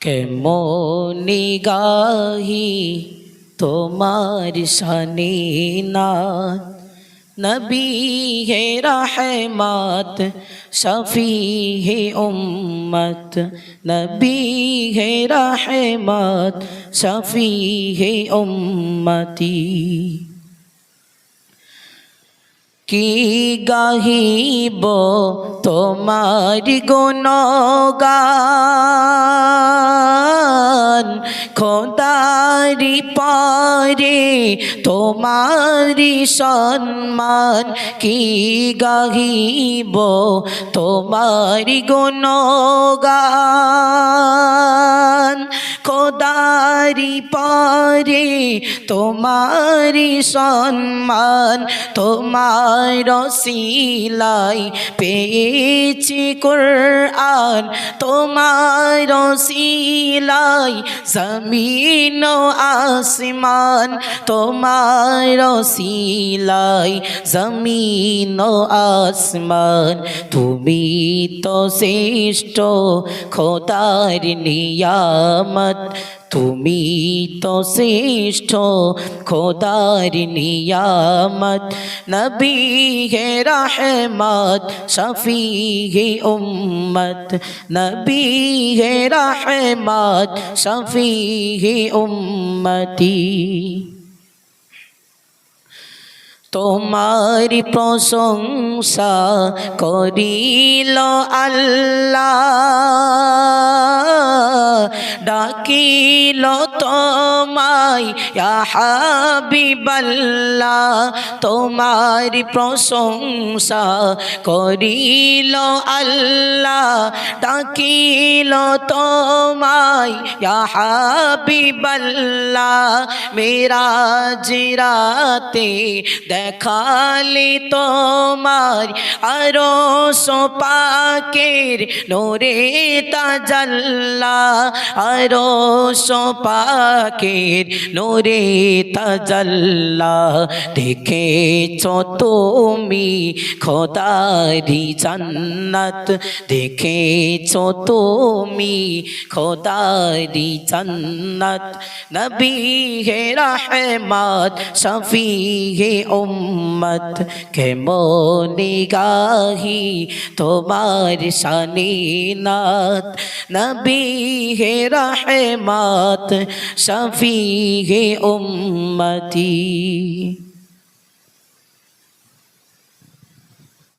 কেমনি গাহি তোমার শানে নাথ নবী হে রহমত, শফি হে উম্মত। নবী হে রহমত, শফি হে উম্মতি। কি গাহিব তোমার গুণগান? খোদারি পারে তোমারি সম্মান কি গাহিব তোমারি গুণগান? খোদারি পারে তোমারি সম্মান, তোমার সিলাই পেয়েছি কোরআন, তোমার সিলাই জমিন আসমান, তোমার সিলাই জমিন আসমান, তুমি তো শ্রেষ্ঠ খোদার নিয়ামত তুমি তো শ্রেষ্ঠ খোদার নিয়ামত, নবী হে রহমত, শফি হে উম্মত, নবী হে রহমত, শফি হে উম্মতি। তোমার প্রশংসা করিল আল্লাহ। ডাকিল তোমায় হাবিবাল্লা তোমার প্রশংসা করিল আল্লাহ। ডাকিল তোমায় হাবিবাল্লাহ মেরা জিরাতে দেখালে তোমার আরও সোপাকের নোরে তাজাল্লা আরও সোপাকের নোরে তাজাল্লা দেখেছ তুমি খোদারি জান্নাত, দেখেছ তুমি খোদারি জান্নাত নবী হে রহমত শফি হে উম্মত। কেমনি গাহি তোমার শানে নাত? নবী হে রহমত শফি হে উম্মতি।